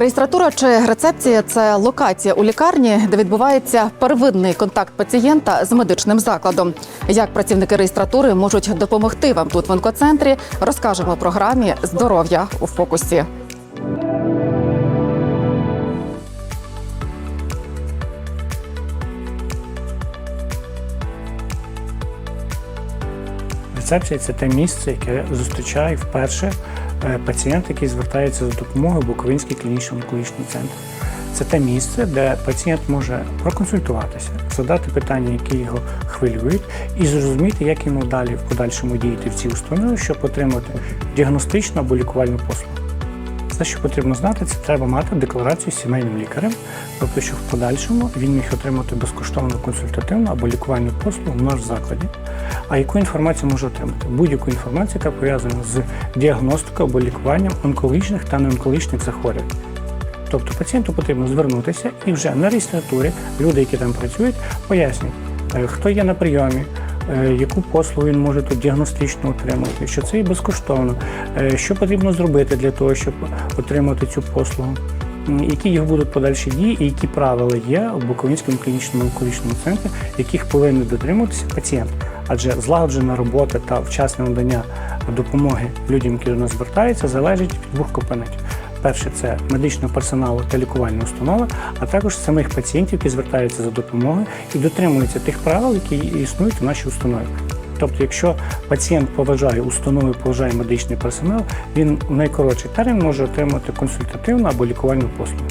Реєстратура чи рецепція це локація у лікарні, де відбувається первинний контакт пацієнта з медичним закладом. Як працівники реєстратури можуть допомогти вам тут в онкоцентрі, розкажемо програмі Здоров'я у фокусі. Рецепція це те місце, яке зустрічає вперше пацієнт, який звертається за допомогою в Буковинський клінічний онкологічний центр. Це те місце, де пацієнт може проконсультуватися, задати питання, які його хвилюють, і зрозуміти, як йому далі в подальшому діяти в цій установі, щоб отримати діагностичну або лікувальну послугу. Все, що потрібно знати, це треба мати декларацію з сімейним лікарем, тобто, що в подальшому він міг отримати безкоштовну консультативну або лікувальну послугу в наш закладі. А яку інформацію може отримати? Будь-яку інформацію, яка пов'язана з діагностикою або лікуванням онкологічних та неонкологічних захворювань. Тобто пацієнту потрібно звернутися і вже на реєстратурі люди, які там працюють, пояснюють, е, хто є на прийомі, е, яку послугу він може тут діагностично отримати, що це і безкоштовно, е, що потрібно зробити для того, щоб отримати цю послугу, які їх будуть подальші дії і які правила є у Буковинському клінічному онкологічному центрі, яких повинен дотримуватися пацієнт. Адже злагоджена робота та вчасне надання допомоги людям, які до нас звертаються, залежить від двох компонентів. Перше це медичного персоналу та лікувальної установи, а також самих пацієнтів, які звертаються за допомогою і дотримуються тих правил, які існують в нашій установі. Тобто, якщо пацієнт поважає установу, поважає медичний персонал, він в найкоротший термін може отримати консультативну або лікувальну послугу.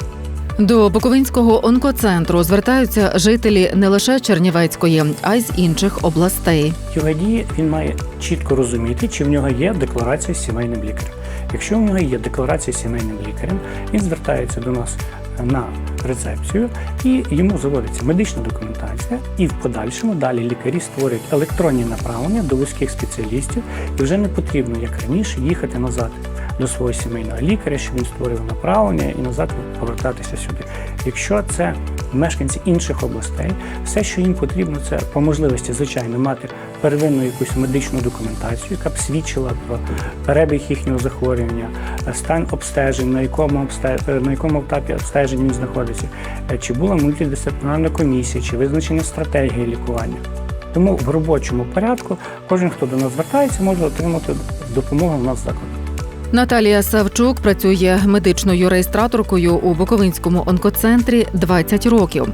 До Буковинського онкоцентру звертаються жителі не лише Чернівецької, а й з інших областей. Його дії він має чітко розуміти, чи в нього є декларація з сімейним лікарем. Якщо в нього є декларація з сімейним лікарем, він звертається до нас на рецепцію і йому заводиться медична документація, і в подальшому далі лікарі створюють електронні направлення до вузьких спеціалістів, і вже не потрібно, як раніше, їхати назад до свого сімейного лікаря, щоб він створив направлення і назад повертатися сюди. Якщо це мешканці інших областей, все, що їм потрібно, це по можливості, звичайно, мати первинну якусь медичну документацію, яка б свідчила про перебіг їхнього захворювання, е, стан обстежень, на якому обсте- на якому етапі обстежень він знаходиться, е, чи була мультидисциплінарна комісія, чи визначена стратегія лікування. Тому в робочому порядку кожен, хто до нас звертається, може отримати допомогу в нас закладі. Наталія Савчук працює медичною реєстраторкою у Буковинському онкоцентрі 20 років.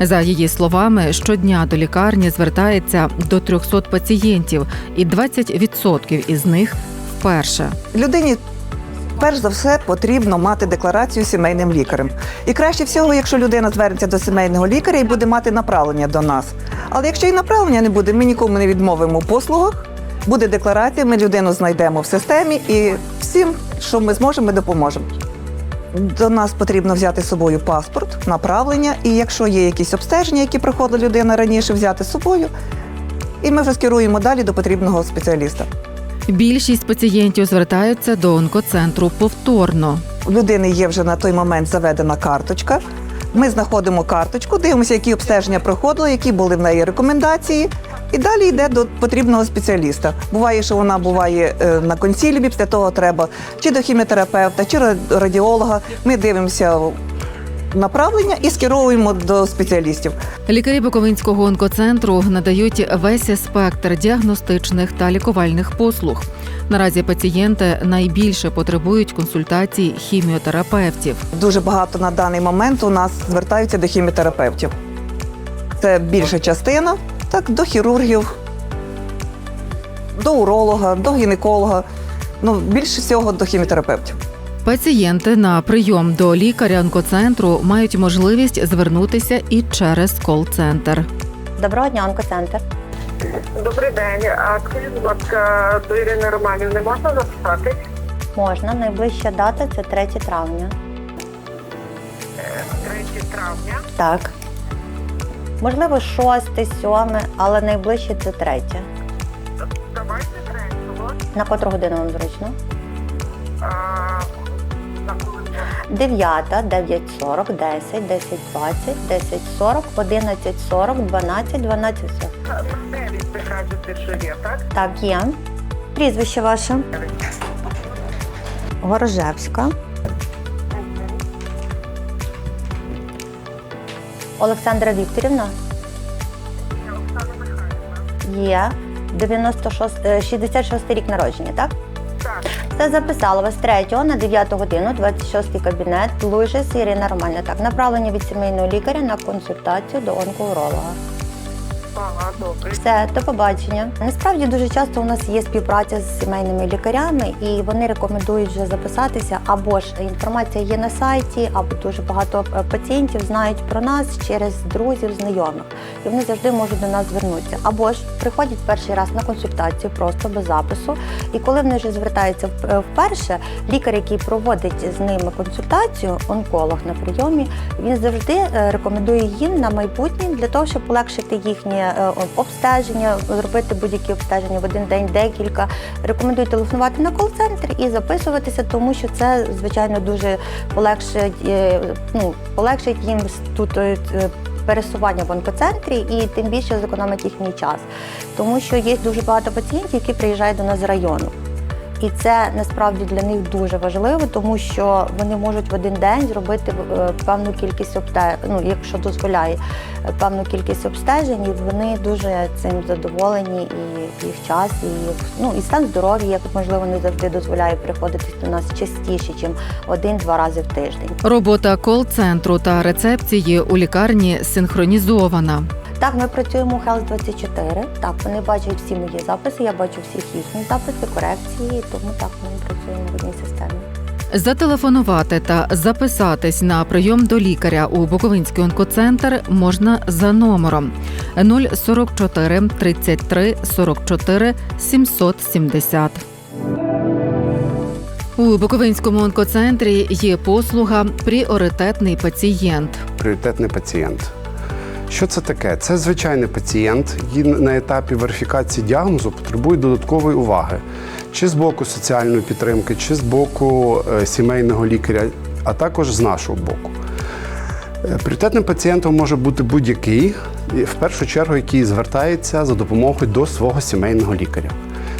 За її словами, щодня до лікарні звертається до 300 пацієнтів, і 20% із них вперше. Людині перш за все потрібно мати декларацію сімейним лікарем. І краще всього, якщо людина звернеться до сімейного лікаря і буде мати направлення до нас. Але якщо і направлення не буде, ми нікому не відмовимо у послугах. Буде декларація, ми людину знайдемо в системі і всім, що ми зможемо, ми допоможемо. До нас потрібно взяти з собою паспорт, направлення, і якщо є якісь обстеження, які проходила людина раніше, взяти з собою. І ми вже скеруємо далі до потрібного спеціаліста. Більшість пацієнтів звертаються до онкоцентру повторно. У людини є вже на той момент заведена карточка. Ми знаходимо карточку, дивимося, які обстеження проходили, які були в неї рекомендації, і далі йде до потрібного спеціаліста. Буває, що вона буває е, на консіліумі, після того треба чи до хіміотерапевта, чи ра- радіолога. Ми дивимося направлення і скеровуємо до спеціалістів. Лікарі Буковинського онкоцентру надають весь спектр діагностичних та лікувальних послуг. Наразі пацієнти найбільше потребують консультацій хіміотерапевтів. Дуже багато на даний момент у нас звертаються до хіміотерапевтів. Це більша частина, так, до хірургів, до уролога, до гінеколога. Ну, більше всього до хіміотерапевтів. Пацієнти на прийом до лікаря онкоцентру мають можливість звернутися і через кол-центр. Доброго дня, онкоцентр. Добрий день. А скажіть, будь ласка, до Ірини Романівни можна записати? Можна. Найближча дата це 3 травня. 3 травня. Так. Можливо, 6, 7, але найближче це 3. Давайте третього. На котру годину вам зручно? 9, 9, 40, 10, 10, 20, 10, 40, 11, 40, 12, 12, 40. так? Є. Прізвище ваше? Горожевська. Олександра Вікторівна? Є. 96, 66 е, рік народження, так? Це записала вас 3 на 9 годину, 26 кабінет, Лужес Ірина Романівна. Так, направлення від сімейного лікаря на консультацію до онкоуролога. Добре. Все, до побачення. Насправді дуже часто у нас є співпраця з сімейними лікарями, і вони рекомендують вже записатися. Або ж інформація є на сайті, або дуже багато е, пацієнтів знають про нас через друзів, знайомих, і вони завжди можуть до нас звернутися. Або ж приходять перший раз на консультацію просто без запису. І коли вони вже звертаються е, вперше, лікар, який проводить з ними консультацію, онколог на прийомі, він завжди е, рекомендує їм на майбутнє для того, щоб полегшити їхнє е, обстеження, зробити будь-які обстеження в один день, декілька. Рекомендую телефонувати на кол-центр і записуватися, тому що це звичайно дуже полегшить, е, ну, полегшить їм тут. е, Пересування в онкоцентрі і тим більше зекономить їхній час, тому що є дуже багато пацієнтів, які приїжджають до нас з району. І це насправді для них дуже важливо, тому що вони можуть в один день зробити е, певну кількість обстежень, ну, якщо дозволяє е, певну кількість обстежень, і вони дуже цим задоволені, і їх час, і ну і стан здоров'я, як можливо не завжди дозволяє приходити до нас частіше, ніж один-два рази в тиждень. Робота кол-центру та рецепції у лікарні синхронізована. Так, ми працюємо у Health 24 Так, вони бачать всі мої записи, я бачу всіх їхні записи, корекції, тому так ми працюємо в одній системі. Зателефонувати та записатись на прийом до лікаря у Буковинський онкоцентр можна за номером 044 33 44 770. У Буковинському онкоцентрі є послуга Пріоритетний пацієнт. пріоритетний пацієнт. Що це таке? Це звичайний пацієнт, який на етапі верифікації діагнозу потребує додаткової уваги, чи з боку соціальної підтримки, чи з боку е, сімейного лікаря, а також з нашого боку. Е, Пріоритетним пацієнтом може бути будь-який, в першу чергу, який звертається за допомогою до свого сімейного лікаря.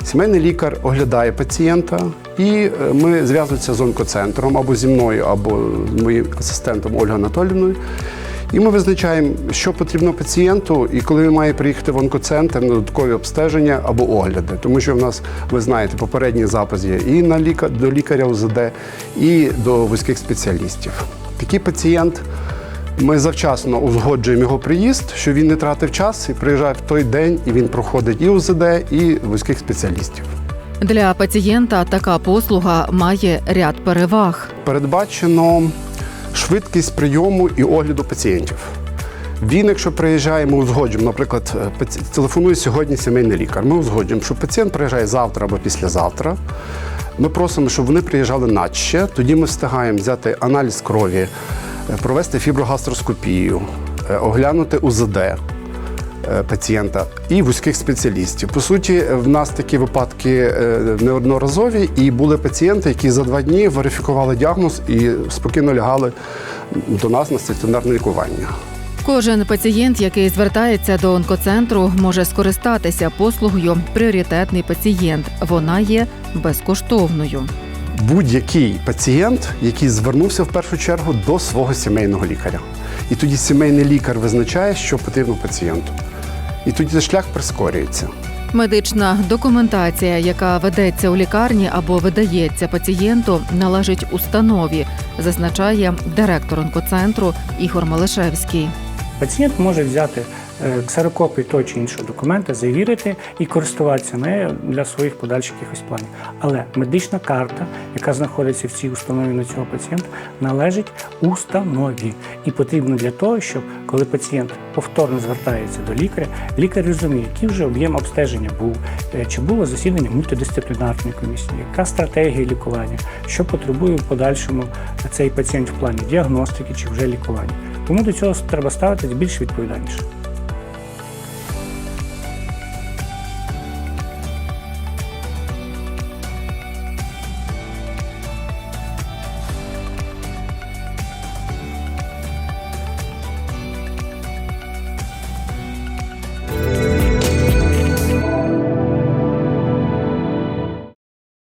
Сімейний лікар оглядає пацієнта, і е, ми зв'язуємося з онкоцентром або зі мною, або моїм асистентом Ольгою Анатолівною. І ми визначаємо, що потрібно пацієнту, і коли він має приїхати в онкоцентр на додаткові обстеження або огляди. Тому що в нас, ви знаєте, попередній запис є і на лікар, до лікаря УЗД, і до вузьких спеціалістів. Такий пацієнт. Ми завчасно узгоджуємо його приїзд, щоб він не тратив час і приїжджає в той день, і він проходить і УЗД, і вузьких спеціалістів. Для пацієнта така послуга має ряд переваг. Передбачено швидкість прийому і огляду пацієнтів. Він, якщо приїжджає, ми узгоджуємо, наприклад, е, телефонує сьогодні сімейний лікар. Ми узгоджуємо, що пацієнт приїжджає завтра або післязавтра. Ми просимо, щоб вони приїжджали надще. Тоді ми встигаємо взяти аналіз крові, е, провести фіброгастроскопію, е, оглянути УЗД пацієнта і вузьких спеціалістів. По суті, в нас такі випадки е, неодноразові, і були пацієнти, які за два дні верифікували діагноз і спокійно лягали до нас на стаціонарне лікування. Кожен пацієнт, який звертається до онкоцентру, може скористатися послугою Пріоритетний пацієнт. Вона є безкоштовною. Будь-який пацієнт, який звернувся в першу чергу до свого сімейного лікаря. І тоді сімейний лікар визначає, що потрібно пацієнту. І тоді шлях прискорюється. Медична документація, яка ведеться у лікарні або видається пацієнту, належить установі, зазначає директор онкоцентру Ігор Малишевський. Пацієнт може взяти е, ксерокопію того чи іншого документа, завірити і користуватися нею для своїх подальших якихось планів. Але медична карта, яка знаходиться в цій установі на цього пацієнта, належить установі. І потрібно для того, щоб коли пацієнт повторно звертається до лікаря, лікар розуміє, який вже об'єм обстеження був, е, чи було засідання мультидисциплінарної комісії, яка стратегія лікування, що потребує в подальшому цей пацієнт в плані діагностики чи вже лікування. Тому до цього треба ставитись більш відповідальніше.